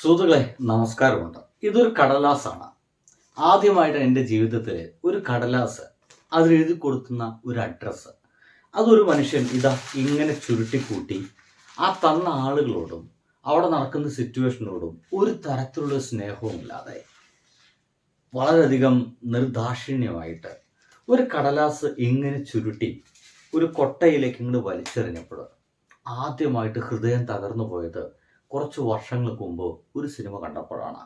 സുഹൃത്തുക്കളെ നമസ്കാരമുണ്ട് ഇതൊരു കടലാസാണ്. ആദ്യമായിട്ട് എന്റെ ജീവിതത്തിൽ ഒരു കടലാസ് അതിൽ എഴുതി കൊടുക്കുന്ന ഒരു അഡ്രസ്സ് അതൊരു മനുഷ്യൻ ഇതാ ഇങ്ങനെ ചുരുട്ടിക്കൂട്ടി ആ തന്ന ആളുകളോടും അവിടെ നടക്കുന്ന സിറ്റുവേഷനോടും ഒരു തരത്തിലുള്ള സ്നേഹവുമില്ലാതെ വളരെയധികം നിർദാക്ഷിണ്യമായിട്ട് ഒരു കടലാസ് ഇങ്ങനെ ചുരുട്ടി ഒരു കൊട്ടയിലേക്ക് ഇങ്ങോട്ട് വലിച്ചെറിഞ്ഞപ്പോൾ ആദ്യമായിട്ട് ഹൃദയം തകർന്നു പോയത് കുറച്ച് വർഷങ്ങൾക്ക് മുമ്പ് ഒരു സിനിമ കണ്ടപ്പോഴാണ്.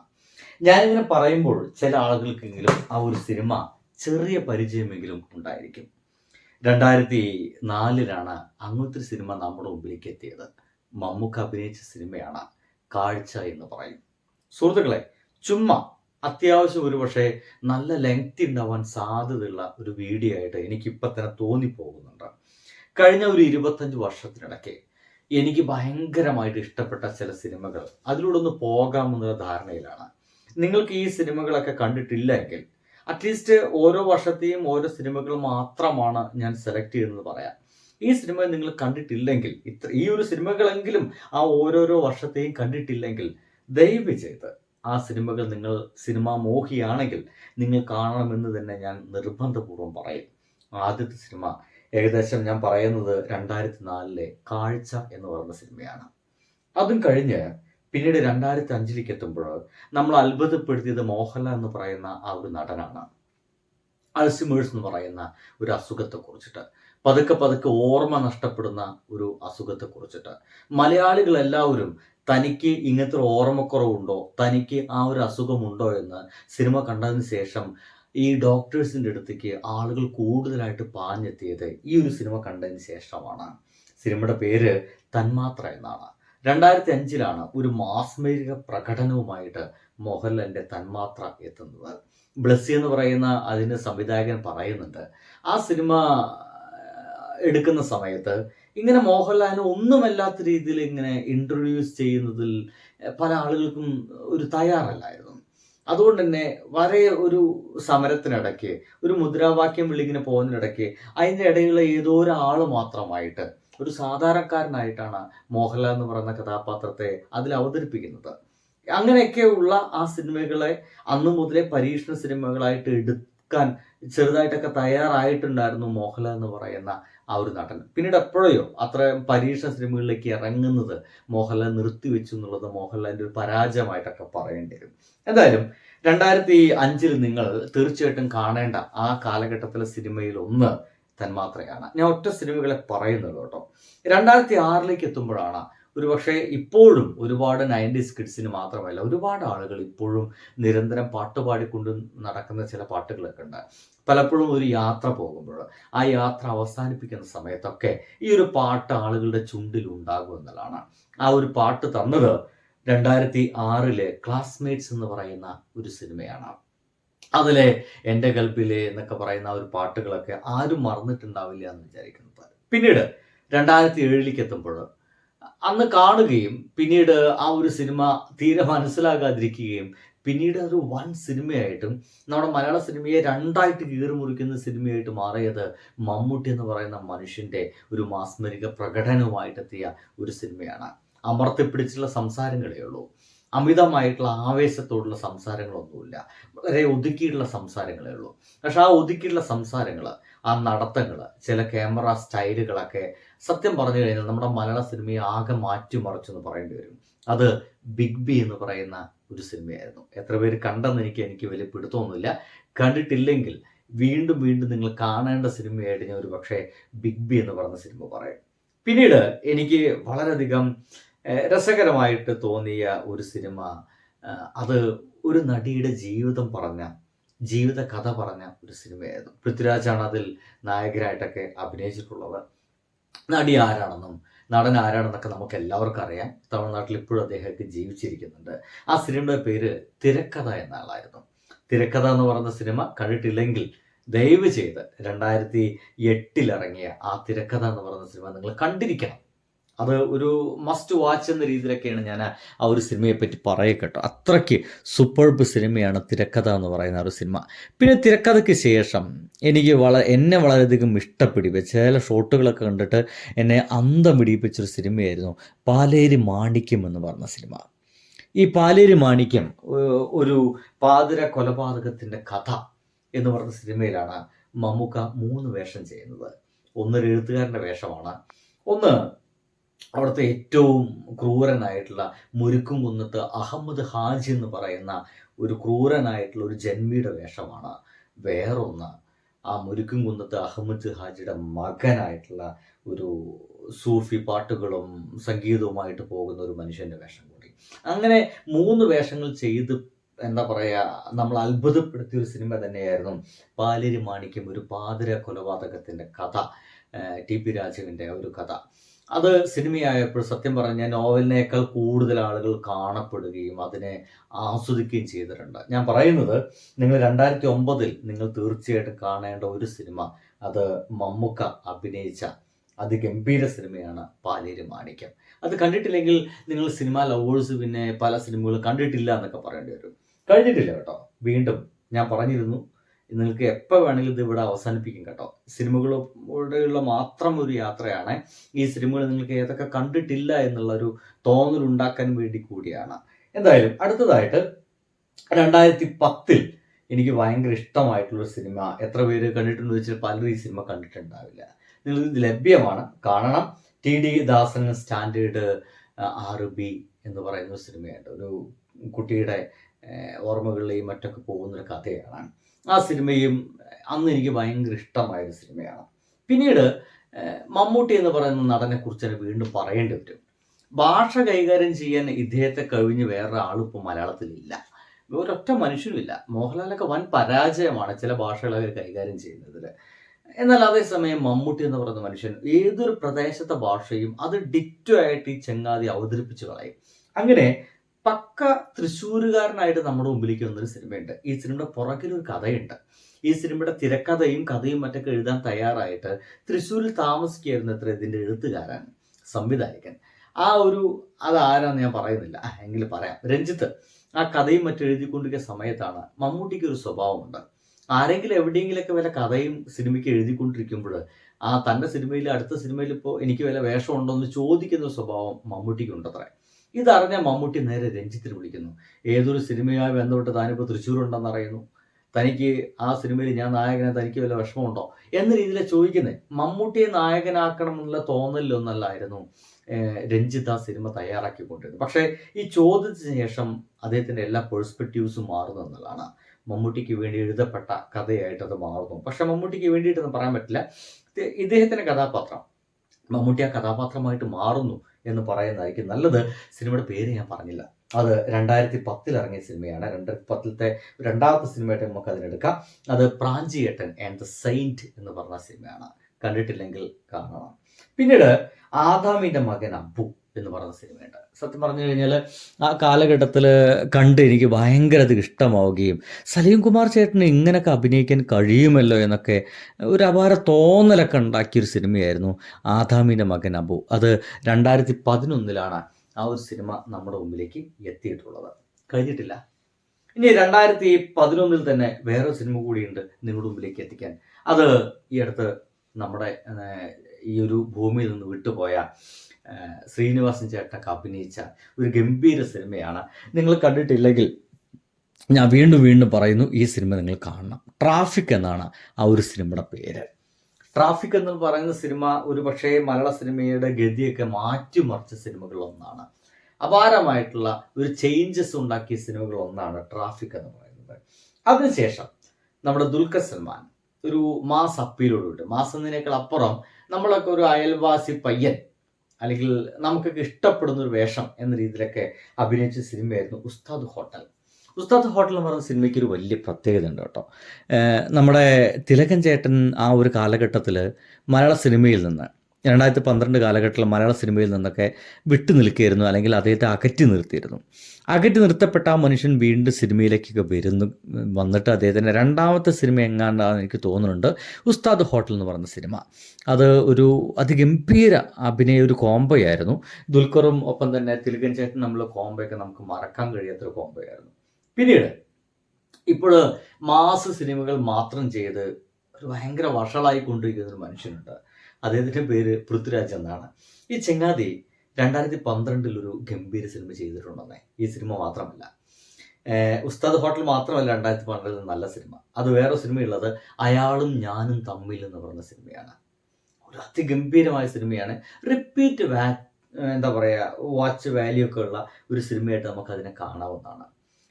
ഞാനിങ്ങനെ പറയുമ്പോൾ ചില ആളുകൾക്കെങ്കിലും ആ ഒരു സിനിമ ചെറിയ പരിചയമെങ്കിലും ഉണ്ടായിരിക്കും. രണ്ടായിരത്തി നാലിലാണ് അങ്ങനത്തെ ഒരു സിനിമ നമ്മുടെ മുമ്പിലേക്ക് എത്തിയത്. മമ്മൂക്ക് അഭിനയിച്ച സിനിമയാണ് കാഴ്ച എന്ന് പറയും. സുഹൃത്തുക്കളെ ചുമ്മാ അത്യാവശ്യം ഒരു പക്ഷേ നല്ല ലെങ്ത് ഉണ്ടാവാൻ സാധ്യതയുള്ള ഒരു വീഡിയോ ആയിട്ട് എനിക്കിപ്പോൾ തന്നെ തോന്നിപ്പോകുന്നുണ്ട്. കഴിഞ്ഞ ഒരു ഇരുപത്തഞ്ച് വർഷത്തിനിടയ്ക്ക് എനിക്ക് ഭയങ്കരമായിട്ട് ഇഷ്ടപ്പെട്ട ചില സിനിമകൾ. അതിലൂടെ ഒന്ന് പോകാമെന്നുള്ള ധാരണയിലാണ്. നിങ്ങൾക്ക് ഈ സിനിമകളൊക്കെ കണ്ടിട്ടില്ലെങ്കിൽ അറ്റ്ലീസ്റ്റ് ഓരോ വർഷത്തെയും ഓരോ സിനിമകൾ മാത്രമാണ് ഞാൻ സെലക്ട് ചെയ്യുന്നത് പറയാം. ഈ സിനിമ നിങ്ങൾ കണ്ടിട്ടില്ലെങ്കിൽ ഇത്ര ഈ ഒരു സിനിമകളെങ്കിലും ആ ഓരോരോ വർഷത്തെയും കണ്ടിട്ടില്ലെങ്കിൽ ദയവ് ചെയ്ത് ആ സിനിമകൾ നിങ്ങൾ സിനിമാ മോഹിയാണെങ്കിൽ നിങ്ങൾ കാണണമെന്ന് തന്നെ ഞാൻ നിർബന്ധപൂർവം പറയും. ആദ്യത്തെ സിനിമ ഏകദേശം ഞാൻ പറയുന്നത് രണ്ടായിരത്തി നാലിലെ കാഴ്ച എന്ന് പറയുന്ന സിനിമയാണ്. അതും കഴിഞ്ഞ് പിന്നീട് രണ്ടായിരത്തി അഞ്ചിലേക്ക് എത്തുമ്പോൾ നമ്മൾ അത്ഭുതപ്പെടുത്തിയത് മോഹൻലാൽ എന്ന് പറയുന്ന ആ ഒരു നടനാണ്. അൾസിമേഴ്സ് എന്ന് പറയുന്ന ഒരു അസുഖത്തെ കുറിച്ചിട്ട് പതുക്കെ പതുക്കെ ഓർമ്മ നഷ്ടപ്പെടുന്ന ഒരു അസുഖത്തെ കുറിച്ചിട്ട് മലയാളികൾ എല്ലാവരും തനിക്ക് ഇങ്ങനത്തെ ഒരു ഓർമ്മക്കുറവുണ്ടോ? തനിക്ക് ആ ഒരു അസുഖമുണ്ടോ എന്ന് സിനിമ കണ്ടതിന് ശേഷം ഈ ഡോക്ടേഴ്സിന്റെ അടുത്തേക്ക് ആളുകൾ കൂടുതലായിട്ട് പാഞ്ഞെത്തിയത് ഈ ഒരു സിനിമ കണ്ടതിന് ശേഷമാണ്. സിനിമയുടെ പേര് തന്മാത്ര എന്നാണ്. രണ്ടായിരത്തി അഞ്ചിലാണ് ഒരു മാസ്മരിക പ്രകടനവുമായിട്ട് മോഹൻലാലിന്റെ തന്മാത്ര എത്തുന്നത്. ബ്ലസ്സി എന്ന് പറയുന്ന അതിന് സംവിധായകൻ പറയുന്നുണ്ട് ആ സിനിമ എടുക്കുന്ന സമയത്ത് ഇങ്ങനെ മോഹൻലാലിനെ ഒന്നുമല്ലാത്ത രീതിയിൽ ഇങ്ങനെ ഇൻട്രൊഡ്യൂസ് ചെയ്യുന്നതിൽ പല ആളുകൾക്കും ഒരു തയ്യാറല്ലായിരുന്നു. അതുകൊണ്ട് തന്നെ വളരെ ഒരു സമരത്തിനിടയ്ക്ക് ഒരു മുദ്രാവാക്യം വിളിങ്ങനെ പോകുന്നതിനിടയ്ക്ക് അതിന്റെ ഇടയിലുള്ള ഏതോ ഒരാൾ മാത്രമായിട്ട് ഒരു സാധാരണക്കാരനായിട്ടാണ് മോഹൻലാൽ എന്ന് പറയുന്ന കഥാപാത്രത്തെ അതിൽ അവതരിപ്പിക്കുന്നത്. അങ്ങനെയൊക്കെയുള്ള ആ സിനിമകളെ അന്നു മുതലേ പരീക്ഷണ സിനിമകളായിട്ട് എടുക്കാൻ ചെറുതായിട്ടൊക്കെ തയ്യാറായിട്ടുണ്ടായിരുന്നു മോഹൻലാൽ എന്ന് പറയുന്ന ആ ഒരു നടൻ. പിന്നീട് എപ്പോഴയോ അത്രയും പരീക്ഷണ സിനിമകളിലേക്ക് ഇറങ്ങുന്നത് മോഹൻലാൽ നിർത്തിവെച്ചു എന്നുള്ളത് മോഹൻലാലിന്റെ ഒരു പരാജയമായിട്ടൊക്കെ പറയേണ്ടി വരും. എന്തായാലും രണ്ടായിരത്തി അഞ്ചിൽ നിങ്ങൾ തീർച്ചയായിട്ടും കാണേണ്ട ആ കാലഘട്ടത്തിലെ സിനിമയിൽ ഒന്ന് തന്മാത്രയാണ്. ഞാൻ ഒറ്റ സിനിമകളെ പറയുന്നുള്ളൂ കേട്ടോ. രണ്ടായിരത്തി ആറിലേക്ക് എത്തുമ്പോഴാണ് ഒരു പക്ഷേ ഇപ്പോഴും ഒരുപാട് നയന്റീസ് കിഡ്സിന് മാത്രമല്ല ഒരുപാട് ആളുകൾ ഇപ്പോഴും നിരന്തരം പാട്ടുപാടിക്കൊണ്ട് നടക്കുന്ന ചില പാട്ടുകളൊക്കെ ഉണ്ട്. പലപ്പോഴും ഒരു യാത്ര പോകുമ്പോൾ ആ യാത്ര അവസാനിപ്പിക്കുന്ന സമയത്തൊക്കെ ഈ ഒരു പാട്ട് ആളുകളുടെ ചുണ്ടിൽ ഉണ്ടാകും എന്നുള്ളതാണ്. ആ ഒരു പാട്ട് തന്നത് രണ്ടായിരത്തി ആറിലെ ക്ലാസ്മേറ്റ്സ് എന്ന് പറയുന്ന ഒരു സിനിമയാണ്. അതിലെ എന്റെ കൽപ്പിലെ എന്നൊക്കെ പറയുന്ന ഒരു പാട്ടുകളൊക്കെ ആരും മറന്നിട്ടുണ്ടാവില്ല എന്ന് വിചാരിക്കുന്നത് പിന്നീട് രണ്ടായിരത്തി ഏഴിലേക്ക് എത്തുമ്പോൾ അന്ന് കാണുകയും പിന്നീട് ആ ഒരു സിനിമ തീരെ മനസ്സിലാകാതിരിക്കുകയും പിന്നീട് ഒരു വൻ സിനിമയായിട്ടും നമ്മുടെ മലയാള സിനിമയെ രണ്ടായിട്ട് കീറുമുറിക്കുന്ന സിനിമയായിട്ട് മാറിയത് മമ്മൂട്ടി എന്ന് പറയുന്ന മനുഷ്യന്റെ ഒരു മാസ്മരിക പ്രകടനവുമായിട്ടെത്തിയ ഒരു സിനിമയാണ്. അമർത്തിപ്പിടിച്ചുള്ള സംസാരങ്ങളേ ഉള്ളൂ. അമിതമായിട്ടുള്ള ആവേശത്തോടുള്ള സംസാരങ്ങളൊന്നുമില്ല. വളരെ ഒതുക്കിയിട്ടുള്ള സംസാരങ്ങളേ ഉള്ളൂ. പക്ഷെ ആ ഒതുക്കിയിട്ടുള്ള സംസാരങ്ങൾ ആ നടത്തങ്ങൾ ചില ക്യാമറ സ്റ്റൈലുകളൊക്കെ സത്യം പറഞ്ഞു കഴിഞ്ഞാൽ നമ്മുടെ മലയാള സിനിമയെ ആകെ മാറ്റിമറിച്ചു എന്ന് പറയേണ്ടി വരും. അത് ബിഗ് ബി എന്ന് പറയുന്ന ഒരു സിനിമയായിരുന്നു. എത്ര പേര് കണ്ടെന്ന് എനിക്ക് എനിക്ക് വലിയ പിടുത്തമൊന്നുമില്ല. കണ്ടിട്ടില്ലെങ്കിൽ വീണ്ടും വീണ്ടും നിങ്ങൾ കാണേണ്ട സിനിമയായിട്ട് ഞാൻ ഒരു പക്ഷേ ബിഗ് ബി എന്ന് പറഞ്ഞ സിനിമ പറയും. പിന്നീട് എനിക്ക് വളരെയധികം രസകരമായിട്ട് തോന്നിയ ഒരു സിനിമ അത് ഒരു നടിയുടെ ജീവിതം പറഞ്ഞ ജീവിത കഥ പറഞ്ഞ ഒരു സിനിമയായിരുന്നു. പൃഥ്വിരാജാണ് അതിൽ നായകരായിട്ടൊക്കെ അഭിനയിച്ചിട്ടുള്ളത് നടി ആരാണെന്നും നടൻ ആരാണെന്നൊക്കെ നമുക്ക് എല്ലാവർക്കും അറിയാം. തമിഴ്നാട്ടിൽ ഇപ്പോഴും അദ്ദേഹമൊക്കെ ജീവിച്ചിരിക്കുന്നുണ്ട്. ആ സിനിമയുടെ പേര് തിരക്കഥ എന്ന ആളായിരുന്നു തിരക്കഥ എന്ന് പറയുന്ന സിനിമ കണ്ടിട്ടില്ലെങ്കിൽ ദയവ് ചെയ്ത് രണ്ടായിരത്തി എട്ടിൽ ഇറങ്ങിയ ആ തിരക്കഥ എന്ന് പറയുന്ന സിനിമ നിങ്ങൾ കണ്ടിരിക്കണം. അത് ഒരു മസ്റ്റ് വാച്ച് എന്ന രീതിയിലൊക്കെയാണ് ഞാൻ ആ ഒരു സിനിമയെ പറ്റി പറയുക അത്രയ്ക്ക് സൂപ്പർബ് സിനിമയാണ് തിരക്കഥ എന്ന് പറയുന്ന ഒരു സിനിമ. പിന്നെ തിരക്കഥയ്ക്ക് ശേഷം എനിക്ക് വള എന്നെ വളരെയധികം ഇഷ്ടപ്പിടിപ്പിച്ച ചില ഷോട്ടുകളൊക്കെ കണ്ടിട്ട് എന്നെ അന്തം പിടിപ്പിച്ചൊരു സിനിമയായിരുന്നു പാലേരി മാണിക്യം എന്ന് പറഞ്ഞ സിനിമ. ഈ പാലേരി മാണിക്യം ഒരു പാതിര കൊലപാതകത്തിന്റെ കഥ എന്ന് പറഞ്ഞ സിനിമയിലാണ് മമ്മൂക്ക മൂന്ന് വേഷം ചെയ്യുന്നത്. ഒന്ന് എഴുത്തുകാരന്റെ വേഷമാണ്. ഒന്ന് അവിടുത്തെ ഏറ്റവും ക്രൂരനായിട്ടുള്ള മുരുക്കും കുന്നത്ത് അഹമ്മദ് ഹാജി എന്ന് പറയുന്ന ഒരു ക്രൂരനായിട്ടുള്ള ഒരു ജന്മിയുടെ വേഷമാണ്. വേറൊന്ന് ആ മുരുക്കും കുന്നത്ത് അഹമ്മദ് ഹാജിയുടെ മകനായിട്ടുള്ള ഒരു സൂഫി പാട്ടുകളും സംഗീതവുമായിട്ട് പോകുന്ന ഒരു മനുഷ്യന്റെ വേഷം കൂടി. അങ്ങനെ മൂന്ന് വേഷങ്ങൾ ചെയ്ത് എന്താ പറയുക നമ്മൾ അത്ഭുതപ്പെടുത്തിയ ഒരു സിനിമ തന്നെയായിരുന്നു പാലേരി മാണിക്യം ഒരു പാതിര കൊലപാതകത്തിന്റെ കഥ ടി പി രാജുവിന്റെ ഒരു കഥ. അത് സിനിമയായപ്പോൾ സത്യം പറഞ്ഞാൽ നോവലിനേക്കാൾ കൂടുതൽ ആളുകൾ കാണപ്പെടുകയും അതിനെ ആസ്വദിക്കുകയും ചെയ്തിട്ടുണ്ട്. ഞാൻ പറയുന്നത് നിങ്ങൾ രണ്ടായിരത്തി ഒമ്പതിൽ നിങ്ങൾ തീർച്ചയായിട്ടും കാണേണ്ട ഒരു സിനിമ അത് മമ്മുക്ക അഭിനയിച്ച അതിഗംഭീര സിനിമയാണ് പാലേരി മാണിക്യം. അത് കണ്ടിട്ടില്ലെങ്കിൽ നിങ്ങൾ സിനിമ ലവേഴ്സ് പിന്നെ പല സിനിമകളും കണ്ടിട്ടില്ല എന്നൊക്കെ പറയേണ്ടി വരും. കഴിഞ്ഞിട്ടില്ല കേട്ടോ. വീണ്ടും ഞാൻ പറഞ്ഞിരുന്നു നിങ്ങൾക്ക് എപ്പോൾ വേണമെങ്കിലും ഇത് ഇവിടെ അവസാനിപ്പിക്കും കേട്ടോ. സിനിമകളോടെയുള്ള മാത്രം ഒരു യാത്രയാണ്. ഈ സിനിമകൾ നിങ്ങൾക്ക് ഏതൊക്കെ കണ്ടിട്ടില്ല എന്നുള്ളൊരു തോന്നൽ ഉണ്ടാക്കാൻ വേണ്ടി കൂടിയാണ്. എന്തായാലും അടുത്തതായിട്ട് രണ്ടായിരത്തി പത്തിൽ എനിക്ക് ഭയങ്കര ഇഷ്ടമായിട്ടുള്ള സിനിമ. എത്ര പേര് കണ്ടിട്ടുണ്ടെന്ന് വെച്ചാൽ പലരും ഈ സിനിമ കണ്ടിട്ടുണ്ടാവില്ല. നിങ്ങൾ ഇത് ലഭ്യമാണ്. കാണണം. ടി ഡി ദാസൻ സ്റ്റാൻഡേർഡ് ആറ് ബി എന്ന് പറയുന്ന സിനിമയുണ്ട്. ഒരു കുട്ടിയുടെ ഓർമ്മകളിലെയും മറ്റൊക്കെ പോകുന്നൊരു കഥയാണ്. ആ സിനിമയും അന്ന് എനിക്ക് ഭയങ്കര ഇഷ്ടമായ ഒരു സിനിമയാണ്. പിന്നീട് മമ്മൂട്ടി എന്ന് പറയുന്ന നടനെ കുറിച്ച് തന്നെ വീണ്ടും പറയേണ്ടി വരും. ഭാഷ കൈകാര്യം ചെയ്യാൻ ഇദ്ദേഹത്തെ കഴിഞ്ഞ് വേറെ ആളിപ്പോൾ മലയാളത്തിലില്ല. ഒരൊറ്റ മനുഷ്യരുമില്ല മോഹൻലാലൊക്കെ വൻ പരാജയമാണ് ചില ഭാഷകളൊക്കെ കൈകാര്യം ചെയ്യുന്നതിൽ എന്നാൽ അതേസമയം മമ്മൂട്ടി എന്ന് പറയുന്ന മനുഷ്യൻ ഏതൊരു പ്രദേശത്തെ ഭാഷയും അത് ഡിറ്റോ ആയിട്ട് ഈ ചെങ്ങാതി അവതരിപ്പിച്ചു കളയും. അങ്ങനെ പക്ക തൃശ്ശൂരുകാരനായിട്ട് നമ്മുടെ മുമ്പിലേക്ക് വന്നൊരു സിനിമയുണ്ട്. ഈ സിനിമയുടെ പുറകിലൊരു കഥയുണ്ട്. ഈ സിനിമയുടെ തിരക്കഥയും കഥയും മറ്റൊക്കെ എഴുതാൻ തയ്യാറായിട്ട് തൃശ്ശൂരിൽ താമസിക്കുകയായിരുന്നു അത്ര ഇതിന്റെ എഴുത്തുകാരൻ സംവിധായകൻ. ആ ഒരു അതാരാന്ന് ഞാൻ പറയുന്നില്ല. എങ്കിൽ പറയാം. രഞ്ജിത്ത് ആ കഥയും മറ്റെഴുതിക്കൊണ്ടിരിക്കുന്ന സമയത്താണ് മമ്മൂട്ടിക്ക് ഒരു സ്വഭാവമുണ്ട്. ആരെങ്കിലും എവിടെയെങ്കിലൊക്കെ വല്ല കഥയും സിനിമയ്ക്ക് എഴുതിക്കൊണ്ടിരിക്കുമ്പോൾ ആ തന്റെ സിനിമയിൽ അടുത്ത സിനിമയിൽ ഇപ്പോൾ എനിക്ക് വല്ല വേഷമുണ്ടോ എന്ന് ചോദിക്കുന്ന സ്വഭാവം മമ്മൂട്ടിക്ക് ഉണ്ടത്രേ ഇതറിഞ്ഞ മമ്മൂട്ടി നേരെ രഞ്ജിത്തിന് വിളിക്കുന്നു. ഏതൊരു സിനിമയായി ബന്ധപ്പെട്ട് താനിപ്പോൾ തൃശ്ശൂരുണ്ടെന്ന് അറിയുന്നു. തനിക്ക് ആ സിനിമയിൽ ഞാൻ നായകനെ തനിക്ക് വല്ല വിഷമമുണ്ടോ? എന്ന രീതിയിൽ ചോദിക്കുന്നത് മമ്മൂട്ടിയെ നായകനാക്കണമെന്നുള്ള തോന്നലിലൊന്നല്ലായിരുന്നു രഞ്ജിത്ത് ആ സിനിമ തയ്യാറാക്കിക്കൊണ്ടിരുന്നത്. പക്ഷേ ഈ ചോദ്യത്തിന് ശേഷം അദ്ദേഹത്തിന്റെ എല്ലാ പേഴ്സ്പെക്റ്റീവ്സും മാറുന്നു എന്നുള്ളതാണ്. മമ്മൂട്ടിക്ക് വേണ്ടി എഴുതപ്പെട്ട കഥയായിട്ട് അത് മാറുന്നു. പക്ഷെ മമ്മൂട്ടിക്ക് വേണ്ടിയിട്ടൊന്നും പറയാൻ പറ്റില്ല. ഇദ്ദേഹത്തിന്റെ കഥാപാത്രം. മമ്മൂട്ടി ആ കഥാപാത്രമായിട്ട് മാറുന്നു. എന്ന് പറയുന്നതായിരിക്കും. നല്ലത് സിനിമയുടെ പേര് ഞാൻ പറഞ്ഞില്ല. അത് രണ്ടായിരത്തി പത്തിൽ ഇറങ്ങിയ സിനിമയാണ്. രണ്ടായിരത്തി പത്തിലത്തെ രണ്ടാമത്തെ സിനിമയായിട്ട് നമുക്ക് അതിനെടുക്കാം അത് പ്രാഞ്ചിയേട്ടൻ ആൻഡ് ദ സെയിന്റ് എന്ന് പറഞ്ഞ സിനിമയാണ്. കണ്ടിട്ടില്ലെങ്കിൽ കാണണം. പിന്നീട് ആദാമിന്റെ മകൻ അബു എന്ന് പറഞ്ഞ സിനിമയുണ്ട്. സത്യം പറഞ്ഞു കഴിഞ്ഞാൽ ആ കാലഘട്ടത്തിൽ കണ്ട് എനിക്ക് ഭയങ്കര അധികം ഇഷ്ടമാവുകയും സലീം കുമാർ ചേട്ടന് ഇങ്ങനെയൊക്കെ അഭിനയിക്കാൻ കഴിയുമല്ലോ എന്നൊക്കെ ഒരു അപാര തോന്നലൊക്കെ ഉണ്ടാക്കിയൊരു സിനിമയായിരുന്നു ആദാമിന്റെ മകൻ അബു. അത് രണ്ടായിരത്തി പതിനൊന്നിലാണ് ആ ഒരു സിനിമ നമ്മുടെ മുമ്പിലേക്ക് എത്തിയിട്ടുള്ളത്. കഴിഞ്ഞിട്ടില്ല. ഇനി രണ്ടായിരത്തി പതിനൊന്നിൽ തന്നെ വേറെ സിനിമ കൂടിയുണ്ട് നിങ്ങളുടെ മുമ്പിലേക്ക് എത്തിക്കാൻ. അത് ഈ അടുത്ത് നമ്മുടെ ഈ ഒരു ഭൂമിയിൽ നിന്ന് വിട്ടുപോയ ശ്രീനിവാസൻ ചേട്ടനൊക്കെ അഭിനയിച്ച ഒരു ഗംഭീര സിനിമയാണ്. നിങ്ങൾ കണ്ടിട്ടില്ലെങ്കിൽ ഞാൻ വീണ്ടും വീണ്ടും പറയുന്നു ഈ സിനിമ നിങ്ങൾ കാണണം. ട്രാഫിക് എന്നാണ് ആ ഒരു സിനിമയുടെ പേര്. ട്രാഫിക് എന്ന് പറയുന്ന സിനിമ ഒരു പക്ഷേ മലയാള സിനിമയുടെ ഗതിയൊക്കെ മാറ്റിമറിച്ച സിനിമകളൊന്നാണ്. അപാരമായിട്ടുള്ള ഒരു ചേഞ്ചസ് ഉണ്ടാക്കിയ സിനിമകളൊന്നാണ് ട്രാഫിക് എന്ന് പറയുന്നത്. അതിനുശേഷം നമ്മുടെ ദുൽഖർ സൽമാൻ ഒരു മാസ് അപ്പീലോടുകൂടി മാസ് എന്നതിനേക്കാൾ അപ്പുറം നമ്മളൊക്കെ ഒരു അയൽവാസി പയ്യൻ അല്ലെങ്കിൽ നമുക്കൊക്കെ ഇഷ്ടപ്പെടുന്ന ഒരു വേഷം എന്ന രീതിയിലൊക്കെ അഭിനയിച്ച സിനിമയായിരുന്നു ഉസ്താദ് ഹോട്ടൽ. ഉസ്താദ് ഹോട്ടൽ എന്ന് പറയുന്ന സിനിമയ്ക്ക് ഒരു വലിയ പ്രത്യേകത ഉണ്ട് കേട്ടോ. നമ്മുടെ തിലകൻ ചേട്ടൻ ആ ഒരു കാലഘട്ടത്തിൽ മലയാള സിനിമയിൽ നിന്ന് രണ്ടായിരത്തി പന്ത്രണ്ട് കാലഘട്ടത്തിൽ മലയാള സിനിമയിൽ നിന്നൊക്കെ വിട്ടു നിൽക്കുകയായിരുന്നു അല്ലെങ്കിൽ അദ്ദേഹത്തെ അകറ്റി നിർത്തിയിരുന്നു. അകറ്റി നിർത്തപ്പെട്ട ആ മനുഷ്യൻ വീണ്ടും സിനിമയിലേക്കൊക്കെ വരുന്നു വന്നിട്ട് അദ്ദേഹത്തിന്റെ രണ്ടാമത്തെ സിനിമ എങ്ങാണ്ടാന്ന് എനിക്ക് തോന്നുന്നുണ്ട് ഉസ്താദ് ഹോട്ടൽ എന്ന് പറയുന്ന സിനിമ. അത് ഒരു അതിഗംഭീര അഭിനയ ഒരു കോംബോയായിരുന്നു. ദുൽഖറും ഒപ്പം തന്നെ തിലകൻ ചേട്ടൻ നമ്മൾ കോംബോയൊക്കെ നമുക്ക് മറക്കാൻ കഴിയാത്തൊരു കോംബോയായിരുന്നു. പിന്നീട് ഇപ്പോൾ മാസ് സിനിമകൾ മാത്രം ചെയ്ത് ഒരു ഭയങ്കര വഷളായി കൊണ്ടിരിക്കുന്ന ഒരു മനുഷ്യനുണ്ട്. അദ്ദേഹത്തിന്റെ പേര് പൃഥ്വിരാജ് എന്നാണ്. ഈ ചെങ്ങാതി രണ്ടായിരത്തി പന്ത്രണ്ടിൽ ഒരു ഗംഭീര സിനിമ ചെയ്തിട്ടുണ്ടെന്നേ. ഈ സിനിമ മാത്രമല്ല. ഉസ്താദ് ഹോട്ടൽ മാത്രമല്ല രണ്ടായിരത്തി പന്ത്രണ്ടിൽ നല്ല സിനിമ. അത് വേറെ സിനിമയുള്ളത് അയാളും ഞാനും തമ്മിൽ എന്ന് പറഞ്ഞ സിനിമയാണ്. ഒരു അതിഗംഭീരമായ സിനിമയാണ്. റിപ്പീറ്റ് വാ എന്താ പറയുക വാച്ച് വാല്യൂ ഒക്കെ ഉള്ള ഒരു സിനിമയായിട്ട് നമുക്ക് അതിനെ കാണാവുന്നതാണ്.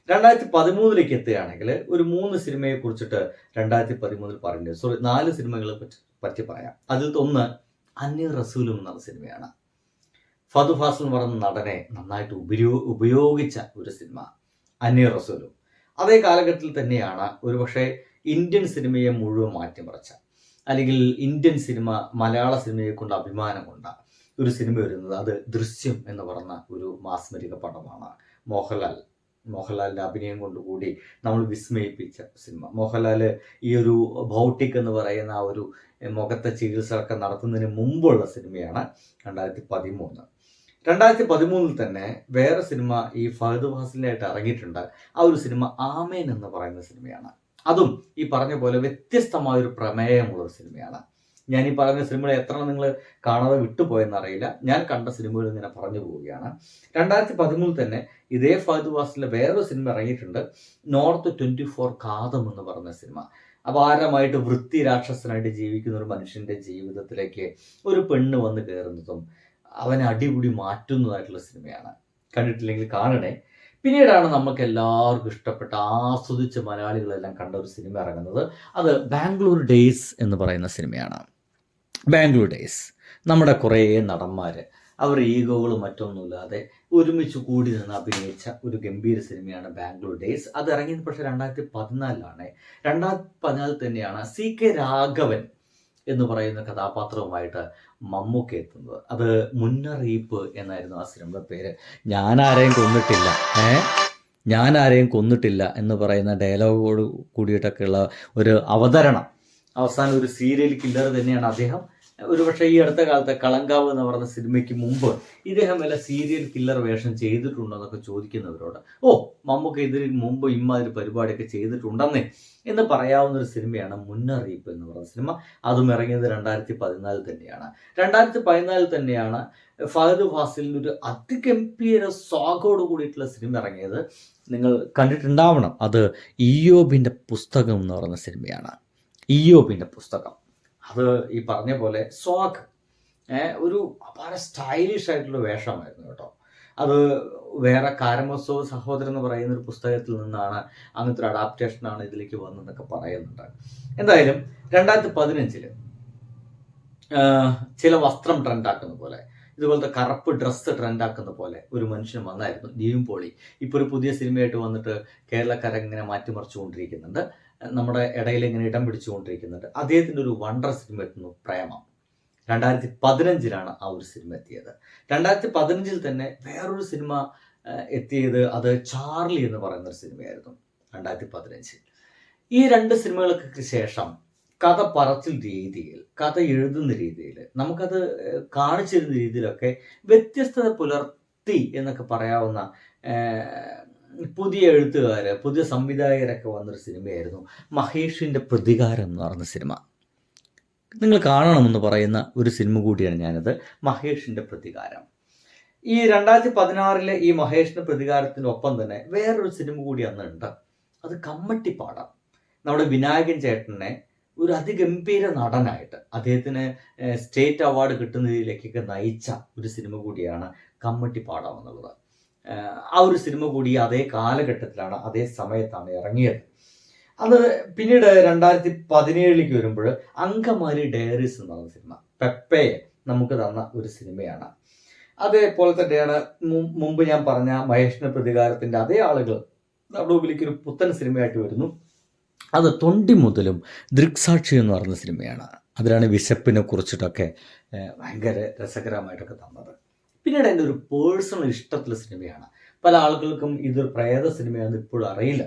രണ്ടായിരത്തി പതിമൂന്നിലേക്ക് എത്തുകയാണെങ്കിൽ ഒരു മൂന്ന് സിനിമയെ കുറിച്ചിട്ട് രണ്ടായിരത്തി പതിമൂന്നിൽ പറഞ്ഞു സോറി നാല് സിനിമകളെ പറ്റി. പറ്റി പറയാം. അതിൽ ഒന്ന് അന്യ റസൂലും എന്ന സിനിമയാണ്. ഫതു ഫാസിൽ എന്ന് പറയുന്ന നടനെ നന്നായിട്ട് ഉപയോ ഉപയോഗിച്ച ഒരു സിനിമ അന്യ റസൂലും. അതേ കാലഘട്ടത്തിൽ തന്നെയാണ് ഒരുപക്ഷെ ഇന്ത്യൻ സിനിമയെ മുഴുവൻ മാറ്റിമറിച്ച അല്ലെങ്കിൽ ഇന്ത്യൻ സിനിമ മലയാള സിനിമയെ കൊണ്ട് അഭിമാനം കൊണ്ട ഒരു സിനിമ വരുന്നത് അത് ദൃശ്യം എന്ന് പറഞ്ഞ ഒരു മാസ്മരിക പടമാണ്. മോഹൻലാൽ മോഹൻലാലിന്റെ അഭിനയം കൊണ്ടുകൂടി നമ്മൾ വിസ്മയിപ്പിച്ച സിനിമ. മോഹൻലാൽ ഈ ഒരു ഭൗട്ടിക് എന്ന് പറയുന്ന ആ ഒരു മുഖത്തെ ചികിത്സകളൊക്കെ നടത്തുന്നതിന് മുമ്പുള്ള സിനിമയാണ് രണ്ടായിരത്തി പതിമൂന്ന്. രണ്ടായിരത്തി പതിമൂന്നിൽ തന്നെ വേറെ സിനിമ ഈ ഫഹദ് ഫാസിലായിട്ട് ഇറങ്ങിയിട്ടുണ്ട്. ആ ഒരു സിനിമ ആമേൻ എന്ന് പറയുന്ന സിനിമയാണ്. അതും ഈ പറഞ്ഞ പോലെ വ്യത്യസ്തമായ ഒരു പ്രമേയമുള്ള ഒരു സിനിമയാണ്. ഞാൻ ഈ പറഞ്ഞ സിനിമകൾ എത്ര നിങ്ങൾ കാണാതെ വിട്ടുപോയെന്നറിയില്ല ഞാൻ കണ്ട സിനിമകൾ ഇങ്ങനെ പറഞ്ഞു പോവുകയാണ്. രണ്ടായിരത്തി പതിമൂന്നിൽ തന്നെ ഇതേ ഫഹദ് ഫാസിലെ വേറൊരു സിനിമ ഇറങ്ങിയിട്ടുണ്ട്. നോർത്ത് ട്വന്റി ഫോർ കാതം എന്ന് പറയുന്ന സിനിമ. അപാരമായിട്ട് വൃത്തി രാക്ഷസനായിട്ട് ജീവിക്കുന്ന ഒരു മനുഷ്യന്റെ ജീവിതത്തിലേക്ക് ഒരു പെണ്ണ് വന്ന് കയറുന്നതും അവനെ അടിപൊളി മാറ്റുന്നതായിട്ടുള്ള സിനിമയാണ്. കണ്ടിട്ടില്ലെങ്കിൽ കാണണേ. പിന്നീടാണ് നമുക്ക് എല്ലാവർക്കും ഇഷ്ടപ്പെട്ട ആസ്വദിച്ച മലയാളികളെല്ലാം കണ്ട ഒരു സിനിമ ഇറങ്ങുന്നത്. അത് ബാംഗ്ലൂർ ഡേയ്സ് എന്ന് പറയുന്ന സിനിമയാണ്. ബാംഗ്ലൂർ ഡേയ്സ്. നമ്മുടെ കുറേ നടന്മാർ അവർ ഈഗോകളും മറ്റൊന്നുമില്ലാതെ ഒരുമിച്ച് കൂടി നിന്ന് അഭിനയിച്ച ഒരു ഗംഭീര സിനിമയാണ് ബാംഗ്ലൂർ ഡേയ്സ്. അത് ഇറങ്ങിയത് പക്ഷേ രണ്ടായിരത്തി പതിനാലിലാണ് രണ്ടായിരത്തി പതിനാലിൽ തന്നെയാണ് സി കെ രാഘവൻ എന്ന് പറയുന്ന കഥാപാത്രവുമായിട്ട് മമ്മൂക്ക എത്തുന്നത്. അത് മുന്നറിയിപ്പ് എന്നായിരുന്നു ആ സിനിമയുടെ പേര്. ഞാൻ ആരെയും കൊന്നിട്ടില്ല. ഏ? ഞാൻ ആരെയും കൊന്നിട്ടില്ല എന്ന് പറയുന്ന ഡയലോഗോട് കൂടിയിട്ടൊക്കെയുള്ള ഒരു അവതരണം. അവസാനം ഒരു സീരിയൽ കില്ലർ തന്നെയാണ് അദ്ദേഹം. ഒരുപക്ഷെ ഈ അടുത്ത കാലത്തെ കളങ്കാവ് എന്ന് പറഞ്ഞ സിനിമയ്ക്ക് മുമ്പ് ഇദ്ദേഹം വല്ല സീരിയൽ കില്ലർ വേഷം ചെയ്തിട്ടുണ്ടോ എന്നൊക്കെ ചോദിക്കുന്നവരോട് ഓ മമ്മൂക്ക ഇതിന് മുമ്പ് ഇമ്മാതിരി പരിപാടിയൊക്കെ ചെയ്തിട്ടുണ്ടെന്നേ എന്ന് പറയാവുന്ന ഒരു സിനിമയാണ് മുന്നറിയിപ്പ് എന്ന് പറയുന്ന സിനിമ. അതും ഇറങ്ങിയത് രണ്ടായിരത്തി പതിനാലിൽ തന്നെയാണ്. രണ്ടായിരത്തി പതിനാലിൽ തന്നെയാണ് ഫഹദ് ഫാസിലിന്റെ ഒരു അതിഗംഭീര സ്വാഗോട് കൂടിയിട്ടുള്ള സിനിമ ഇറങ്ങിയത്. നിങ്ങൾ കണ്ടിട്ടുണ്ടാവണം അത് ഇയോബിന്റെ പുസ്തകം എന്ന് പറയുന്ന സിനിമയാണ്. ഇയോബിന്റെ പുസ്തകം. അത് ഈ പറഞ്ഞ പോലെ സ്വാഗ് ഒരു അപാര സ്റ്റൈലിഷ് ആയിട്ടുള്ള വേഷമായിരുന്നു കേട്ടോ. അത് വേറെ കാരമസോ സഹോദരൻ എന്ന് പറയുന്ന ഒരു പുസ്തകത്തിൽ നിന്നാണ് അങ്ങനത്തെ ഒരു അഡാപ്റ്റേഷനാണ് ഇതിലേക്ക് വന്നതെന്നൊക്കെ പറയുന്നുണ്ട്. എന്തായാലും രണ്ടായിരത്തി പതിനഞ്ചിൽ ചില വസ്ത്രം ട്രെൻഡാക്കുന്ന പോലെ ഇതുപോലത്തെ കറുപ്പ് ഡ്രസ്സ് ട്രെൻഡാക്കുന്ന പോലെ ഒരു മനുഷ്യൻ വന്നായിരുന്നു നിവിൻ പോളി. ഇപ്പോൾ ഒരു പുതിയ സിനിമയായിട്ട് വന്നിട്ട് കേരളക്കാരെ ഇങ്ങനെ മാറ്റിമറിച്ചുകൊണ്ടിരിക്കുന്നുണ്ട്. നമ്മുടെ ഇടയിൽ ഇങ്ങനെ ഇടം പിടിച്ചുകൊണ്ടിരിക്കുന്നുണ്ട്. അദ്ദേഹത്തിന്റെ ഒരു വണ്ടർ സിനിമ എത്തുന്നു പ്രേമം. രണ്ടായിരത്തി പതിനഞ്ചിലാണ് ആ ഒരു സിനിമ എത്തിയത്. രണ്ടായിരത്തി പതിനഞ്ചിൽ തന്നെ വേറൊരു സിനിമ എത്തിയത് അത് ചാർലി എന്ന് പറയുന്ന ഒരു സിനിമയായിരുന്നു രണ്ടായിരത്തി പതിനഞ്ചിൽ. ഈ രണ്ട് സിനിമകൾക്ക് ശേഷം കഥ പറച്ചിൽ രീതിയിൽ കഥ എഴുതുന്ന രീതിയിൽ നമുക്കത് കാണിച്ചിരുന്ന രീതിയിലൊക്കെ വ്യത്യസ്തത പുലർത്തി എന്നൊക്കെ പറയാവുന്ന പുതിയ എഴുത്തുകാർ പുതിയ സംവിധായകരൊക്കെ വന്നൊരു സിനിമയായിരുന്നു മഹേഷിന്റെ പ്രതികാരം എന്ന് പറഞ്ഞ സിനിമ. നിങ്ങൾ കാണണമെന്ന് പറയുന്ന ഒരു സിനിമ കൂടിയാണ് ഞാനത് മഹേഷിന്റെ പ്രതികാരം. ഈ രണ്ടായിരത്തി പതിനാറിലെ ഈ മഹേഷിന്റെ പ്രതികാരത്തിനൊപ്പം തന്നെ വേറൊരു സിനിമ കൂടി അന്നുണ്ട്. അത് കമ്മട്ടിപ്പാടം നമ്മുടെ വിനായകൻ ചേട്ടനെ ഒരു അതിഗംഭീര നടനായിട്ട് അദ്ദേഹത്തിന് സ്റ്റേറ്റ് അവാർഡ് കിട്ടുന്നതിലേക്കൊക്കെ നയിച്ച ഒരു സിനിമ കൂടിയാണ് കമ്മട്ടിപ്പാടം എന്നുള്ളത്. ആ ഒരു സിനിമ കൂടി അതേ കാലഘട്ടത്തിലാണ് അതേ സമയത്താണ് ഇറങ്ങിയത്. അത് പിന്നീട് രണ്ടായിരത്തി പതിനേഴിലേക്ക് വരുമ്പോൾ അങ്കമാലി ഡയറീസ് എന്ന് പറഞ്ഞ സിനിമ പെപ്പയെ നമുക്ക് തന്ന ഒരു സിനിമയാണ്. അതേപോലെ തന്നെയാണ് മുമ്പ് ഞാൻ പറഞ്ഞ മഹേഷിന്റെ പ്രതികാരത്തിന്റെ അതേ ആളുകൾ മുമ്പിലേക്ക് ഒരു പുത്തൻ സിനിമയായിട്ട് വരുന്നു. അത് തൊണ്ടി മുതലും ദൃക്സാക്ഷി എന്ന് പറഞ്ഞ സിനിമയാണ്. അതിലാണ് വിശപ്പിനെ കുറിച്ചിട്ടൊക്കെ ഭയങ്കര രസകരമായിട്ടൊക്കെ തന്നത്. പിന്നീട് എന്റെ ഒരു പേഴ്സണൽ ഇഷ്ടത്തിലെ സിനിമയാണ്. പല ആളുകൾക്കും ഇതൊരു പ്രേത സിനിമയാണെന്ന് ഇപ്പോഴും അറിയില്ല.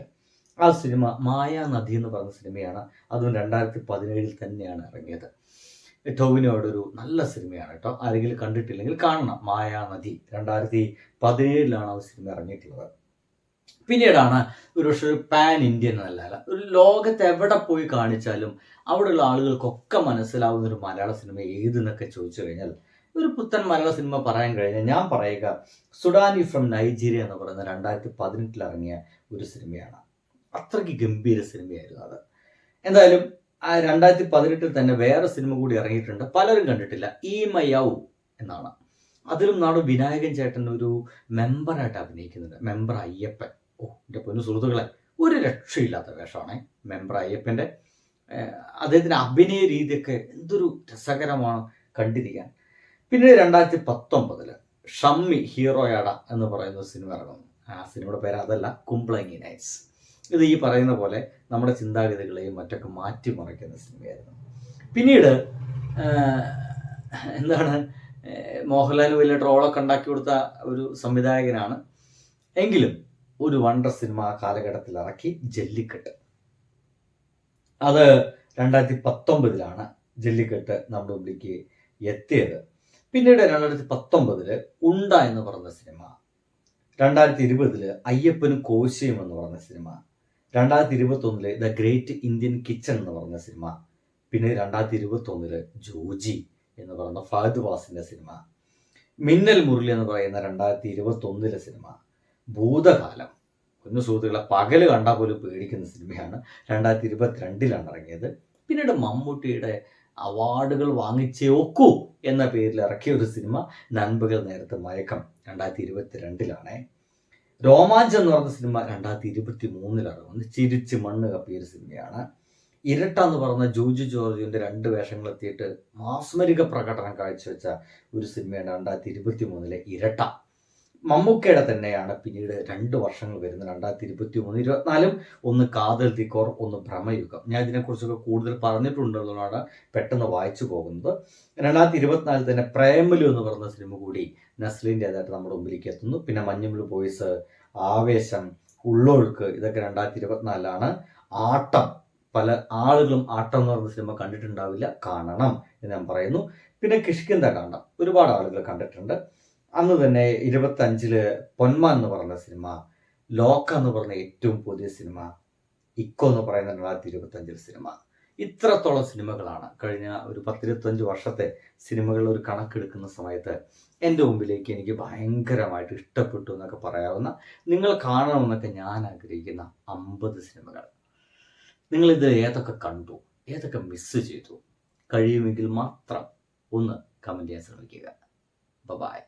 ആ സിനിമ മായാ നദി എന്ന് പറഞ്ഞ സിനിമയാണ്. അതും രണ്ടായിരത്തി പതിനേഴിൽ തന്നെയാണ് ഇറങ്ങിയത്. ടോവിനോയുടെ ഒരു നല്ല സിനിമയാണ് കേട്ടോ. ആരെങ്കിലും കണ്ടിട്ടില്ലെങ്കിൽ കാണണം. മായാ നദി. രണ്ടായിരത്തി പതിനേഴിലാണ് ആ സിനിമ ഇറങ്ങിയിട്ടുള്ളത്. പിന്നീടാണ് ഒരു പക്ഷേ ഒരു പാൻ ഇന്ത്യൻ എന്നല്ല ഒരു ലോകത്ത് എവിടെ പോയി കാണിച്ചാലും അവിടെയുള്ള ആളുകൾക്കൊക്കെ മനസ്സിലാവുന്ന ഒരു മലയാള സിനിമ ഏതെന്നൊക്കെ ചോദിച്ചു കഴിഞ്ഞാൽ ഒരു പുത്തൻ മലയാള സിനിമ പറയാൻ കഴിഞ്ഞാൽ ഞാൻ പറയുക സുഡാനി ഫ്രം നൈജീരിയ എന്ന് പറയുന്ന രണ്ടായിരത്തി പതിനെട്ടിൽ ഇറങ്ങിയ ഒരു സിനിമയാണ്. അത്രയ്ക്ക് ഗംഭീര സിനിമയായിരുന്നു അത്. എന്തായാലും ആ രണ്ടായിരത്തി പതിനെട്ടിൽ തന്നെ വേറെ സിനിമ കൂടി ഇറങ്ങിയിട്ടുണ്ട്. പലരും കണ്ടിട്ടില്ല. ഈ മയാവു എന്നാണ്. അതിലും നാട് വിനായകൻ ചേട്ടൻ ഒരു മെമ്പറായിട്ട് അഭിനയിക്കുന്നുണ്ട്. മെമ്പർ അയ്യപ്പൻ. ഓ എന്റെ പൊന്നു സുഹൃത്തുക്കളെ ഒരു രക്ഷയില്ലാത്ത വേഷമാണ് മെമ്പർ അയ്യപ്പന്റെ അദ്ദേഹത്തിന്റെ അഭിനയ രീതിയൊക്കെ എന്തൊരു രസകരമാണ് കണ്ടിരിക്കാൻ. പിന്നെ രണ്ടായിരത്തി പത്തൊമ്പതിൽ ഷമ്മി ഹീറോയാട എന്ന് പറയുന്ന സിനിമ ഇറങ്ങുന്നു ആ സിനിമയുടെ പേര് അതല്ല കുംപ്ലങ്ങി നൈറ്റ്സ്. ഇത് ഈ പറയുന്ന പോലെ നമ്മുടെ ചിന്താഗതികളെയും മറ്റൊക്കെ മാറ്റിമറിക്കുന്ന സിനിമയായിരുന്നു. പിന്നീട് എന്താണ് മോഹൻലാൽ വലിയ ട്രോളൊക്കെ ഉണ്ടാക്കി കൊടുത്ത ഒരു സംവിധായകനാണ്. എങ്കിലും ഒരു വണ്ടർ സിനിമ ആ കാലഘട്ടത്തിൽ ഇറക്കി ജല്ലിക്കെട്ട്. അത് രണ്ടായിരത്തി പത്തൊമ്പതിലാണ് ജല്ലിക്കെട്ട് നമ്മുടെ മുമ്പിലേക്ക് എത്തിയത്. പിന്നീട് രണ്ടായിരത്തി പത്തൊമ്പതിൽ ഉണ്ട എന്ന് പറഞ്ഞ സിനിമ രണ്ടായിരത്തി ഇരുപതിൽ അയ്യപ്പനും കോശിയും എന്ന് പറഞ്ഞ സിനിമ രണ്ടായിരത്തി ഇരുപത്തി ഒന്നിൽ ദ ഗ്രേറ്റ് ഇന്ത്യൻ കിച്ചൺ എന്ന് പറഞ്ഞ സിനിമ പിന്നെ രണ്ടായിരത്തി ഇരുപത്തി ഒന്നിൽ ജോജി എന്ന് പറയുന്ന ഫഹദ് വാസിന്റെ സിനിമ മിന്നൽ മുരളി എന്ന് പറയുന്ന രണ്ടായിരത്തി ഇരുപത്തി ഒന്നിലെ സിനിമ ഭൂതകാലം. ഒന്ന് സുഹൃത്തുക്കളെ പകൽ കണ്ടാൽ പോലും പേടിക്കുന്ന സിനിമയാണ് രണ്ടായിരത്തി ഇരുപത്തിരണ്ടിലാണ് ഇറങ്ങിയത്. പിന്നീട് മമ്മൂട്ടിയുടെ അവാർഡുകൾ വാങ്ങിച്ചേ ഒക്കൂ എന്ന പേരിൽ ഇറക്കിയ ഒരു സിനിമ നൻപകൽ നേരത്തെ മയക്കം രണ്ടായിരത്തി ഇരുപത്തിരണ്ടിലാണ്. രോമാഞ്ചം എന്ന് പറഞ്ഞ സിനിമ രണ്ടായിരത്തി ഇരുപത്തി മൂന്നിലാണ് ചിരിച്ച് മണ്ണ് കപ്പിയ ഒരു സിനിമയാണ്. ഇരട്ട എന്ന് പറഞ്ഞ ജോജു ജോർജിന്റെ രണ്ട് വേഷങ്ങൾ എത്തിയിട്ട് മാസ്മരിക പ്രകടനം കാഴ്ചവെച്ച ഒരു സിനിമയാണ് രണ്ടായിരത്തി ഇരുപത്തി മൂന്നിലെ ഇരട്ട. മമ്മൂക്കയുടെ തന്നെയാണ് പിന്നീട് രണ്ട് വർഷങ്ങൾ വരുന്ന രണ്ടായിരത്തി ഇരുപത്തി മൂന്ന് ഇരുപത്തിനാലും ഒന്ന് കാതൽ തിക്കോർ ഒന്ന് ഭ്രമയുഗം. ഞാൻ ഇതിനെക്കുറിച്ചൊക്കെ കൂടുതൽ പറഞ്ഞിട്ടുണ്ടെന്നുള്ളതാണ് പെട്ടെന്ന് വായിച്ചു പോകുന്നത്. രണ്ടായിരത്തി ഇരുപത്തിനാലിൽ തന്നെ പ്രേമലു എന്ന് പറയുന്ന സിനിമ കൂടി നസ്ലിന്റെതായിട്ട് നമ്മുടെ മുമ്പിലേക്ക് എത്തുന്നു. പിന്നെ മഞ്ഞുമുൾ ബോയ്സ് ആവേശം ഉള്ളൊഴുക്ക് ഇതൊക്കെ രണ്ടായിരത്തി ഇരുപത്തിനാലിലാണ് ആട്ടം. പല ആളുകളും ആട്ടം എന്ന് പറയുന്ന സിനിമ കണ്ടിട്ടുണ്ടാവില്ല. കാണണം എന്ന് ഞാൻ പറയുന്നു. പിന്നെ കിഷ്കിന്ത കാണണം ഒരുപാട് ആളുകൾ കണ്ടിട്ടുണ്ട്. അന്ന് തന്നെ ഇരുപത്തി അഞ്ചിൽ പൊന്മ എന്ന് പറഞ്ഞ സിനിമ ലോക്ക എന്ന് പറഞ്ഞ ഏറ്റവും പുതിയ സിനിമ ഇക്കോ എന്ന് പറയുന്ന രണ്ടായിരത്തി ഇരുപത്തി അഞ്ചിൽ സിനിമ. ഇത്രത്തോളം സിനിമകളാണ് കഴിഞ്ഞ ഒരു പത്തിരുപത്തഞ്ച് വർഷത്തെ സിനിമകളിൽ ഒരു കണക്കെടുക്കുന്ന സമയത്ത് എന്റെ മുമ്പിലേക്ക് എനിക്ക് ഭയങ്കരമായിട്ട് ഇഷ്ടപ്പെട്ടു എന്നൊക്കെ പറയാവുന്ന നിങ്ങൾ കാണണമെന്നൊക്കെ ഞാൻ ആഗ്രഹിക്കുന്ന അമ്പത് സിനിമകൾ. നിങ്ങളിത് ഏതൊക്കെ കണ്ടു ഏതൊക്കെ മിസ് ചെയ്തു? കഴിയുമെങ്കിൽ മാത്രം ഒന്ന് കമന്റ് ചെയ്യാൻ ശ്രമിക്കുക. ബൈ